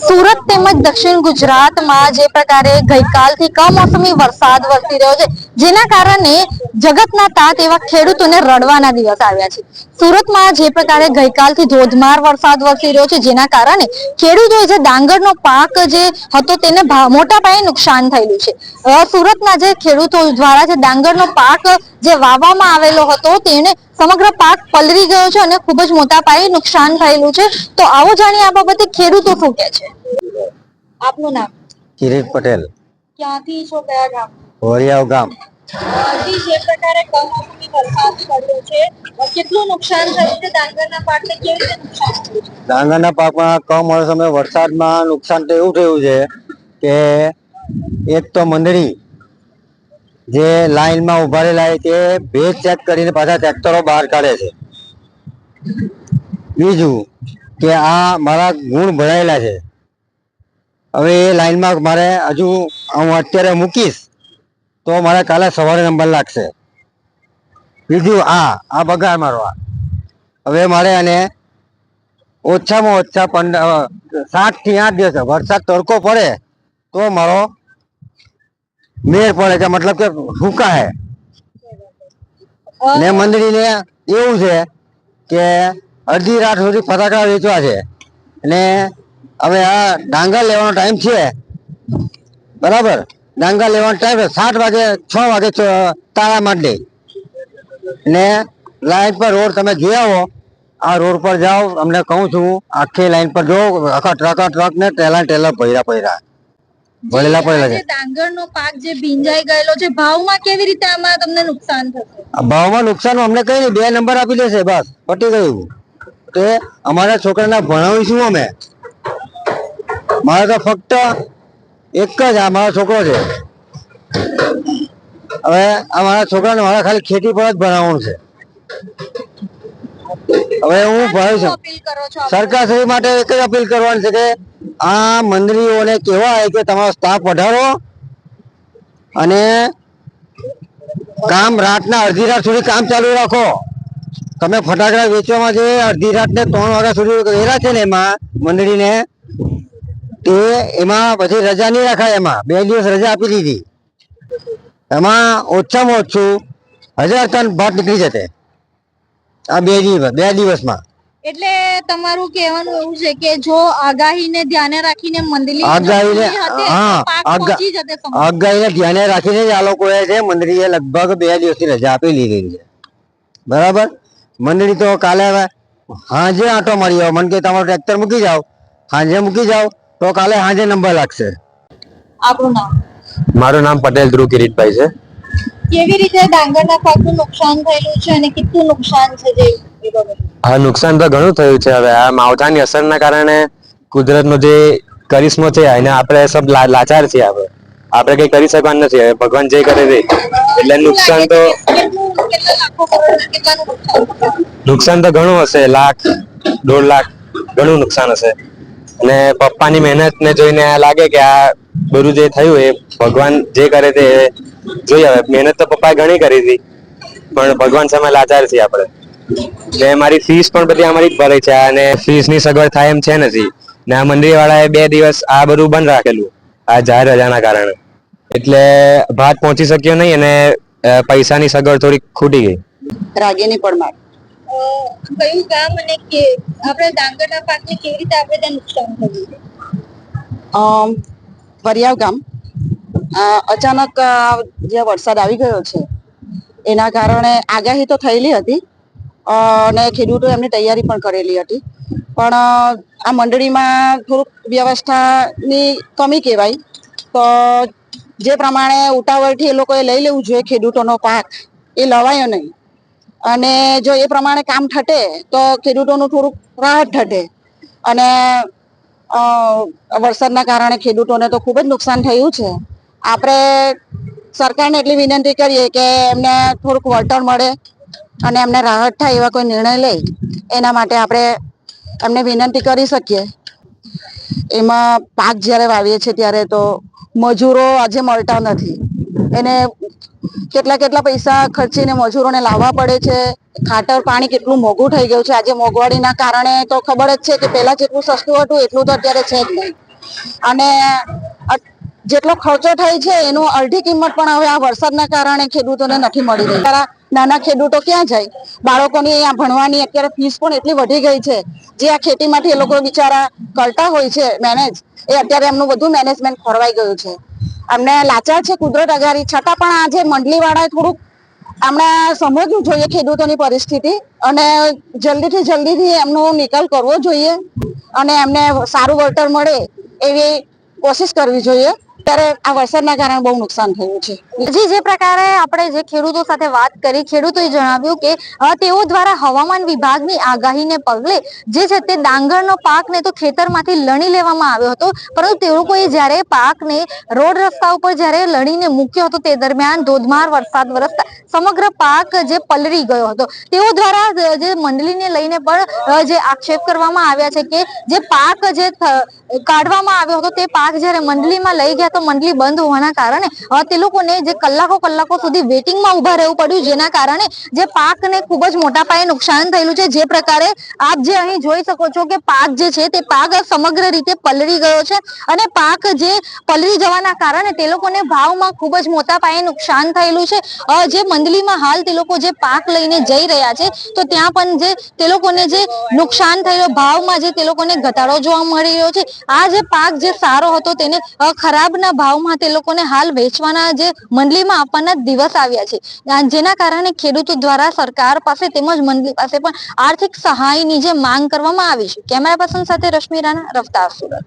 સુરત તેમજ દક્ષિણ ગુજરાતમાં જે પ્રકારે ગઈકાલથી કમોસમી વરસાદ વરસી રહ્યો છે, જેના કારણે જગતના તાત એવા ખેડૂતોને રડવાના દિવસ આવ્યા છે. સુરતમાં જે પ્રકારે ગઈકાલથી ધોધમાર વરસાદ વરસી રહ્યો છે, જેના કારણે ખેડૂતોએ જે ડાંગરનો પાક જે હતો તેને મોટા પાયે નુકસાન થયેલું છે. સુરતના જે ખેડૂતો દ્વારા જે ડાંગરનો પાક જે વાવવામાં આવેલો હતો તેને સમગ્ર પાક પલળી ગયો છે અને ખૂબ જ મોટા પાયે નુકસાન થયેલું છે. તો આવો જાણીએ આ બાબતે ખેડૂતો શું કહે છે? આપનું નામ? કિરીટ પટેલ. ક્યાંથી છો? કયા ગામ? હોરિયાવ ગામ. હજી જે પ્રકારે કમોસમી વરસાદ પડ્યો છે કેટલું નુકસાન થયું છે? ડાંગરના પાકને કેવી રીતે નુકસાન થયું છે? ડાંગરના પાકમાં કમોસમે વરસાદમાં નુકસાન તો એવું થયું છે કે એક તો મંડળી જે લાઇનમાં ઊભા રહેલા હોય તે ભેજ ચેક કરીને પાછા ટ્રેક્ટરો બહાર કાઢે છે. બીજું કે આ મારા ગુણ ભરાયેલા છે. હવે એ લાઈનમાં મારે હજુ હું અત્યારે મૂકીશ તો મારે કાલે સવારે નંબર લાગશે. બીજું આ આ બગાડ આ. હવે મારે આને ઓછામાં ઓછા પંદર સાતથી આઠ દિવસ વરસાદ તડકો પડે તો મારો મેળ પડે કે મતલબ કે ફૂકા હે. ને મંદિરીને એવું છે કે અડધી રાત સુધી ફટાકડા વેચવા છે. અને હવે આ ડાંગર લેવાનો ટાઈમ છે. બરાબર? ડાંગર લેવાનો ટાઈમ છે. સાત વાગે, છ વાગે તાળા માર દે. ને લાઈન પર રોડ તમે જોઈ આવો. આ રોડ પર જાઓ. અમને કહું છું, આખી લાઈન પર જો, આખા ટ્રક ટ્રક ને ટેલા ટેલા ભર્યા ભર્યા ભરેલા પડેલા છે. ડાંગરનો પાક જે ભીંજાઈ ગયેલો છે ભાવમાં કેવી રીતે આમાં તમને નુકસાન થશે? ભાવમાં નુકસાન અમને કઈ નહીં બે નંબર આપી દેશે બસ પટી ગયું. તે અમારા છોકરાને ભણાવીશું અમે. મારે તો ફક્ત એક જ આ મારો છોકરો છે. હવે આ મારા છોકરાને મારે ખાલી ખેતી પર જ ભણાવવાનું છે. હવે હું ભાઈ છું. અપીલ સરકાર શ્રી માટે એક જ અપીલ કરવાની છે કે આ મંત્રીઓને કહેવાય કે તમારો સ્ટાફ વધારો અને કામ રાતના અડધી રાત સુધી કામ ચાલુ રાખો. તમે ફટાકડા વેચવામાં જે અડધી રાત ને ત્રણ વાગ્યા સુધી વેરા છે ને એમાં મંડળીને તે એમાં પછી રજા નહીં રાખાય એમાં. બે દિવસ રજા આપી દીધી. એમાં ઓછામાં ઓછું હજાર ટન ભાત નીકળી જતે આ બે દિવસ બે દિવસમાં. એટલે તમારું કહેવાનું એવું છે કે જો આગાહીને ધ્યાને રાખીને મંદિર આગાહીને હા આગાહીને ધ્યાને રાખીને જ આ લોકોએ છે મંડળીએ લગભગ બે દિવસની રજા આપી લીધી છે. બરાબર? મંડળી તો કાલે હવે હાંજે આંટો મારી આવો. મને કે તમારું ટ્રેક્ટર મૂકી જાઓ. હાજે મૂકી જાઓ તો કાલે હાંજે નંબર લાગશે. આપણું નામ? મારું નામ પટેલ ધ્રુવ કિરીટભાઈ છે. કેવી રીતે ડાંગરના પાકનું નુકસાન થયેલું છે અને કેટલું નુકસાન છે જે હા, નુકસાન તો ઘણું થયું છે હવે. આ માવઠાની અસરના કારણે કુદરતનો જે કરિશ્મો છે, એને આપણે સબ લાચાર છીએ આપણે આપણે કઈ કરી શકવાનું નથી. ભગવાન જે કરે તે એટલે નુકસાન તો નુકસાન તો ઘણું હશે. લાખ, દોઢ લાખ ઘણું નુકસાન હશે. અને પપ્પાની મહેનત ને જોઈને લાગે કે આ બધું જે થયું એ ભગવાન જે કરે તે જોઈ હવે મહેનત તો પપ્પાએ ઘણી કરી હતી પણ ભગવાન સામે લાચાર છીએ આપણે. ને મારી ફીસ પણ બધી અમારી જ ભરાઈ છે અને ફીસની સગવડ થાય એમ છે નથી ને આ મંદિર વાળાએ બે દિવસ આ બધું બંધ રાખેલું આ જાહેર રજાના કારણે. એટલે ભાત પહોંચી શક્યો નહીં અને પૈસાની સગવડ થોડી ખૂટી ગઈ. રાગીની પરમાર કયું ગામ અને કે આપણે ડાંગરના પાકને કેવી રીતે આપણે નુકસાન થયું? અમ, વરિયાવ ગામ. અચાનક જે વરસાદ આવી ગયો છે, એના કારણે આગાહી તો થયેલી હતી અને ખેડૂતો એમની તૈયારી પણ કરેલી હતી. પણ આ મંડળીમાં થોડુંક વ્યવસ્થાની કમી કહેવાય, તો જે પ્રમાણે ઉતાવળથી એ લોકોએ લઈ લેવું જોઈએ ખેડૂતોનો પાક, એ લવાયો નહીં. અને જો એ પ્રમાણે કામ થટે, તો ખેડૂતોનું થોડુંક રાહત થટે. અને વરસાદના કારણે ખેડૂતોને તો ખૂબ જ નુકસાન થયું છે. આપણે સરકારને એટલી વિનંતી કરીએ કે એમને થોડુંક વળતર મળે અને એમને રાહત થાય એવા કોઈ નિર્ણય લે, એના માટે આપણે એમને વિનંતી કરી શકીએ. એમાં પાક જ્યારે વાવીએ છીએ ત્યારે તો મજૂરો આજે મળતા નથી. એને કેટલા કેટલા પૈસા ખર્ચીને મજૂરોને લાવવા પડે છે, ખાતર પાણી કેટલું મોંઘું થઈ ગયું છે, આજે મોંઘવારીના કારણે તો ખબર જ છે કે પહેલાં જેટલું સસ્તું હતું, એટલું તો અત્યારે છે જ નહીં. અને જેટલો ખર્ચો થાય છે, એનું અડધી કિંમત પણ હવે આ વરસાદના કારણે ખેડૂતોને નથી મળી રહી. નાના ખેડૂતો ક્યાં જાય? બાળકોની અહીંયા ભણવાની અત્યારે ફીસ પણ એટલી વધી ગઈ છે. જે આ ખેતીમાંથી એ લોકો બિચારા કરતા હોય છે મેનેજ એ અત્યારે એમનું બધું મેનેજમેન્ટ ખોરવાઈ ગયું છે. અમને લાચાર છે કુદરત અગારી. છતાં પણ આજે મંડલી વાળાએ થોડુંક હમણાં સમજવું જોઈએ ખેડૂતોની પરિસ્થિતિ અને જલ્દીથી જલ્દીથી એમનો નિકાલ કરવો જોઈએ અને એમને સારું વળતર મળે એવી કોશિશ કરવી જોઈએ. ત્યારે આ વરસાદના કારણે બહુ નુકસાન થયું છે. જી જે પ્રકારે આપણે જે ખેડૂતો સાથે વાત કરી, ખેડૂતોએ જણાવ્યું કે તેઓ દ્વારા હવામાન વિભાગની આગાહીને પગલે જે છે તે ડાંગરનો પાકને તો ખેતરમાંથી લણી લેવામાં આવ્યો હતો. પરંતુ તે લોકોએ જ્યારે પાકને રોડ રસ્તા ઉપર જ્યારે લણીને મૂક્યો હતો, તે દરમિયાન ધોધમાર વરસાદ વરસતા સમગ્ર પાક જે પલળી ગયો હતો. તેઓ દ્વારા જે મંડળીને લઈને પણ જે આક્ષેપ કરવામાં આવ્યા છે કે જે પાક જે કાઢવામાં આવ્યો હતો તે પાક જ્યારે મંડળીમાં લઈ ગયા તો મંડળી બંધ હોવાના કારણે તે લોકોને જે કલાકો કલાકો સુધી વેટિંગમાં ઊભા રહેવું પડ્યું, જેના કારણે જે પાકને ખૂબ જ મોટા પાયે નુકસાન થયેલું છે. જે પ્રકારે આપ જે અહીં જોઈ શકો છો કે પાક જે છે તે પાક સમગ્ર રીતે પલળી ગયો છે અને પાક જે પલળી જવાના કારણે તે લોકોને ભાવમાં ખૂબ જ મોટા પાયે નુકસાન થયેલું છે. જે મંડલીમાં હાલ તે લોકો જે પાક લઈને જઈ રહ્યા છે, તો ત્યાં પણ જે તે લોકોને જે નુકસાન થયેલો ભાવમાં જે તે લોકોને ઘટાડો જોવા મળી રહ્યો છે, આ જે પાક જે સારો હતો તેને ખરાબના ભાવમાં તે લોકોને હાલ વેચવાના જે મંડલીમાં આપવાના દિવસ આવ્યા છે. જેના કારણે ખેડૂતો દ્વારા સરકાર પાસે તેમજ મંડલી પાસે પણ આર્થિક સહાયની જે માંગ કરવામાં આવી છે. કેમેરા પર્સન સાથે રશ્મિ રાણા, રફતાર સુરત.